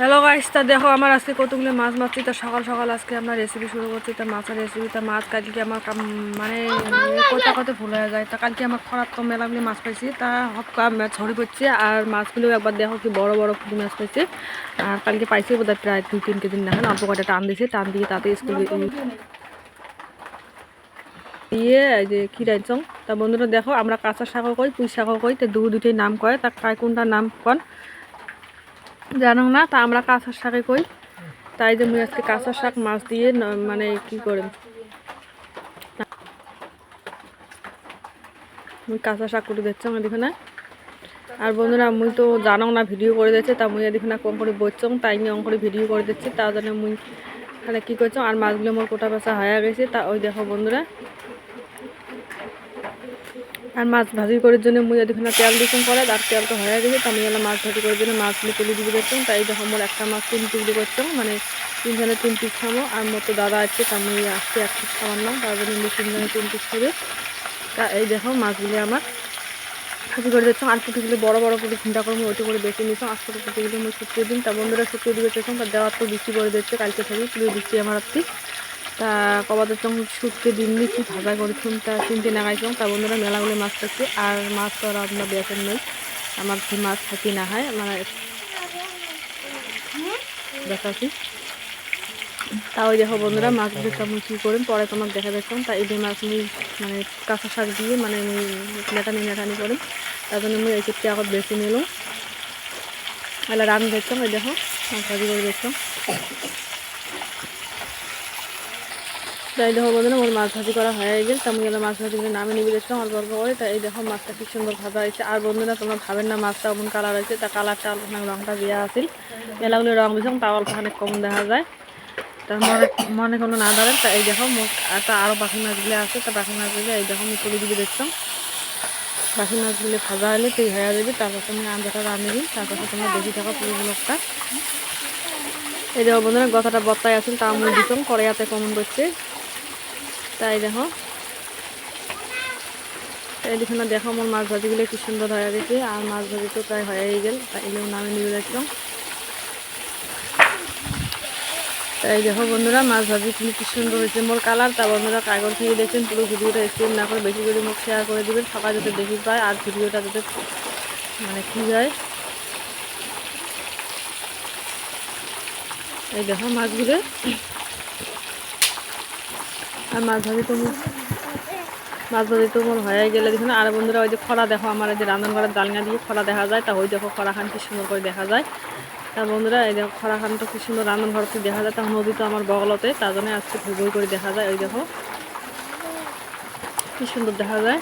Hello guys তা দেখো আমার আজকে কতগুলো মাছ মারছি। তা সকাল সকাল আজকে আমরা রেসিপি শুরু করছি। তা মাছের রেসিপি তা মাছ কালকে আমার মানে কোথা কত ভুল হয়ে যায়। তা কালকে আমার খরার তো মেলাগুলি মাছ পাইছি। তা হকা ছড়ি পড়ছে আর মাছগুলো একবার দেখো কি বড় বড় পুঁটি মাছ পাইছে। আর কালকে পাইছি বোধ হয় প্রায় দুই, তিন কেজি না অল্প কটা টান দিয়েছে। টান দিয়ে তাতে স্কুল দিয়ে যে খিরাইচং তা বন্ধুরা দেখো, আমরা কাঁচা শাকও কই, পুঁই শাকও কই। তা দু দুটোই নাম কয়। তা কায় কোনটার নাম কন? জানো না, তা আমরা কাঁচা শাকে কই। তাই যে মুই আজকে কাঁচা শাক, মাছ দিয়ে মানে কি করে? মুই কাঁচা শাক করে দিচ্ছি আমার দেখে না। আর বন্ধুরা, মুই তো জানো না, ভিডিও করে দিচ্ছে তা মুই দেখে না কম করে বলছম তাই নিয়ে অঙ্ক করে ভিডিও করে দিচ্ছি। তার জন্য মুই মানে কী করছ আর মাছগুলো মোর কোটা পেঁচা হয়ে গেছে। তা ওই দেখো বন্ধুরা আর মাছ ভাজি করার জন্য মুই এদিকে তেল দিতাম করে আর তেল তো হয়ে গেছে, তো আমি এলাম মাছ ভাজি করার জন্য মাছগুলো তুলে দিয়ে দিচ্ছিলাম তাই দেখো মোর একটা মাছ তিন টুকরি করতাম মানে তিনজনে তিন পিস খাব, আর মোর তো দাদা আছে, তা আমি আসতে এক পিস খাবার না তার জন্য আমি তিনজনে তিন পিস খাবে। তা এই দেখো মাছগুলি আমার ভাজি করে দিচ্ছিলাম, আর পুটিগুলো বড় বড় করে চিন্তা করে ওইটা করে বেছে নিয়েছিলাম আর ছোটো পুটিগুলো আমি শুকিয়ে দিন তা বন্ধুরা শুকিয়ে দিয়ে দিয়েছিলাম তা দেওয়ার তো বৃষ্টি করে দিচ্ছে, কালকে থেকে তুলে দিচ্ছি আমার আপনি তা কবাদের সঙ্গে শুটকে দিন দিচ্ছি ভাজা করেছিলাম তা তিনটে নাগাইছিলাম তা বন্ধুরা, মেলাগুলো মাছ থাকছে আর মাছ তো আর আপনার বেতন নেই। আমার কি মাছ থাকি না হয় মানে দেখাচ্ছি। তা ওই দেখো বন্ধুরা মাছগুলো তো আমি কী করেন, পরে তোমাকে দেখা দেখতাম তা এই মাছ আমি মানে কাঁচা শাক দিয়ে মানে আমি নেটানি নেটানি করেন। তার জন্য আমি এই ক্ষেত্রে আগত বেশি নিলাম। এলা রান দেখতাম এই দেখো, মাছ ভাজি করে দেখতাম। তাই দেখো বন্ধুরা আমার মাছ ভাজি করা হয়ে গেল তেমন গেলে মাছ ভাজি করে নামে নিবে দেখছিলাম অল্প অল্প করে। তাই এই দেখো মাছটা কি সুন্দর ভাজা হয়েছে। আর বন্ধুরা, তোমরা ভাবেন না মাছটা এমন কালার হয়েছে। তা কালারটা অল্প রঙটা দেওয়া আছিল। মেলাগুলো রঙ দিয়েছিলাম তা অল্প খানিক কম দেখা যায়। তার মনে মনে কোনো না ধরেন। তা এই দেখো একটা আরও বাকি মাছগুলো আছে। তা বাকি মাছগুলো, এই দেখো আমি তুলে দিবে দেখছিলাম বাকি মাছগুলো ভাজা হলে তুই হয়ে যাবে। তারপর তুমি আঞ্জাটা রান্নি দিন তারপর তোমরা দেখি থাকো পুরো ব্লকটা এই দেখো বন্ধুরা গথাটা বত্তায় আছেন তা আমি দিতাম। কড়াইয়াতে কমন করছে তাই দেখো। তাই দেখো না, দেখো আমার মাছ ভাজিগুলো কি সুন্দর হয়ে গেছে আর মাছ ভাজি তো প্রায় হয়ে গেল। তাই এগুলো নামে নিয়ে রাখলাম তাই দেখো বন্ধুরা মাছ ভাজি কিন্তু কি সুন্দর হয়েছে। মোর কালার তা বন্ধুরা, কাগজ থেকে দেখছেন পুরো ভিডিওটা স্ক্রিন না করে বেশি করে মুখ শেয়ার করে দিবেন। সবাই যাতে দেখি পায় আর ভিডিওটা যাতে মানে কি যায় এই দেখো মাছগুলো। আর মাছ ভাজি তো মাছ ভাজি তো মোর হয়ে গেলে দেখুন আর বন্ধুরা, ওই যে খরা দেখো, আমার যে রান্নার ঘরের ডালনা দিয়ে খরা দেখা যায়। তা ওই দেখো খরা খান কি সুন্দর করে দেখা যায়। তা বন্ধুরা, এই দেখো খরা খান তো কি সুন্দর রান্নার ঘর থেকে দেখা যায়। তা নদী তো আমার বগলতে, তার জন্য আজকে ভুগই করে দেখা যায়, ওই দেখো। কি সুন্দর দেখা যায়।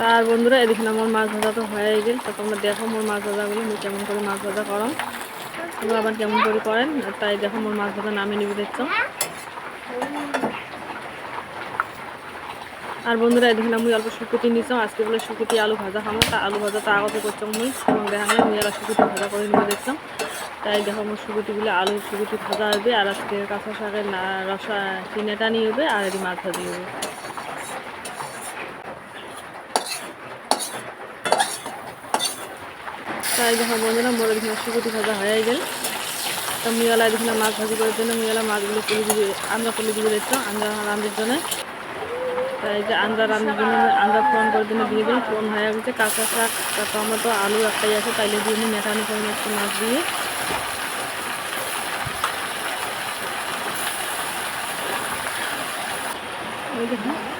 তার বন্ধুরা, এদিকে আমার মাছ ভাজা তো হয়ে গেল। তা তোমরা দেখো মোর মাছ ভাজাগুলো মুই কেমন করে মাছ ভাজা করম তোমরা আবার কেমন করে করেন। তাই দেখো মোর মাছ ভাজা নামে নিবে দেখছ। আর বন্ধুরা এদিকে আমি অল্প শুকুটি নিচ্ছি আজকে বলে শুকুটি আলু ভাজা। খাব তা আলু ভাজা তা আগতে করতাম মুই এবং দেখা গেলে আমি আর শুকুতি ভাজা করে নিয়ে দেখতাম তাই দেখো, আমার শুকুতিগুলো আলু শুকুতি ভাজা হবে। আর আজকে কাঁচা শাকের রসা কিনেটা নিয়ে হবে আর এটি মাছ ভাজি হবে। তাই দেখো বন্ধুরা, মোর এখানে শুকুটি ভাজা হয়ে গেল। তা মুইয়ালা এখানে মাছ ভাজি করার জন্য মুইয়ালা মাছগুলো তুলে দিবে। আমরা তুলে দিবে দেখছ আমরা রান্নার জন্য। তাই যে আন্দা রান্নার জন্য আন্দা ফোন করে জন্য দিয়ে দিন ফোন হয়ে গেছে, কাঁচা শাক টমেটো, আলু একটাই আছে, তাইলে দিয়ে দিন মেটানি করে একটু মাছ দিয়ে। ওই দেখুন।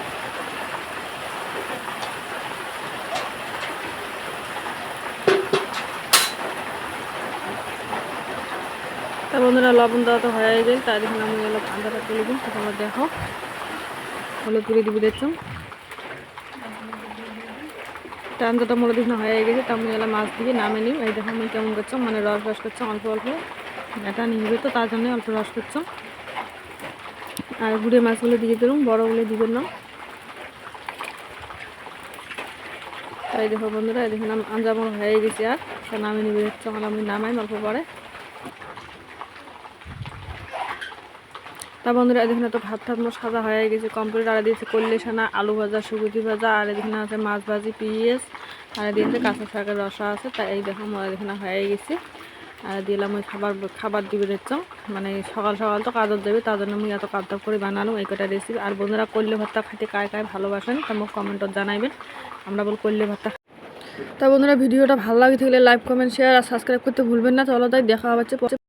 তা বন্ধুরা লবণ দেওয়া তো হয়ে গেল তাই দেখুন আমি এলো আন্দাটা তুলে দিন তোমরা দেখো। হলুদ পুরি দিবি দেখছ? টান্দটা মনে দেখুন হয়ে গেছে, তা আমি এলাম মাছ দিয়ে নামে নিই। এই দেখো আমি কেমন করছ? মানে রস রস করছ, অল্প অল্প। এটা নিবে তো, তার জন্য অল্প রস করছ। আর গুড়ে মাছগুলো দিয়ে দিলাম, বড়গুলো দিবেন না। তাই দেখো বন্ধুরা, এই দেখুন আঞ্জা আমার হয়ে গেছে আর নামে নিবে দেখছ আমি নামাই অল্প পরে। তা বন্ধুরা এখানে তো ভাত ঠাত মোট সাজা হয়ে গেছে। কমপ্লিট আর দিয়েছে কল্লে সানা আলু ভাজা সুগুতি ভাজা, আর এখানে আছে মাছ ভাজি, পিঁয়াজ, আর দিয়েছে কাঁচা শাকের রসা আছে। তাই এই দেখো, মোরা এখানে হয়ে গেছে। আর দিলাম ওই খাবার খাবার দিবে দেখছ। মানে সকাল সকাল তো কাজত যাবে, তার জন্য আমি এত কাজ করে বানালাম এই কটা রেসিপি আর বন্ধুরা করলে ভর্তা খেতে কায় কায় ভালোবাসেন, তা মোক কমেন্টত জানাইবেন। আমরা বল করলে ভর্তা তা বন্ধুরা, ভিডিওটা ভালো লাগে থাকলে লাইক কমেন্ট শেয়ার আর সাবস্ক্রাইব করতে ভুলবেন না। চলো তাই দেখা হচ্ছে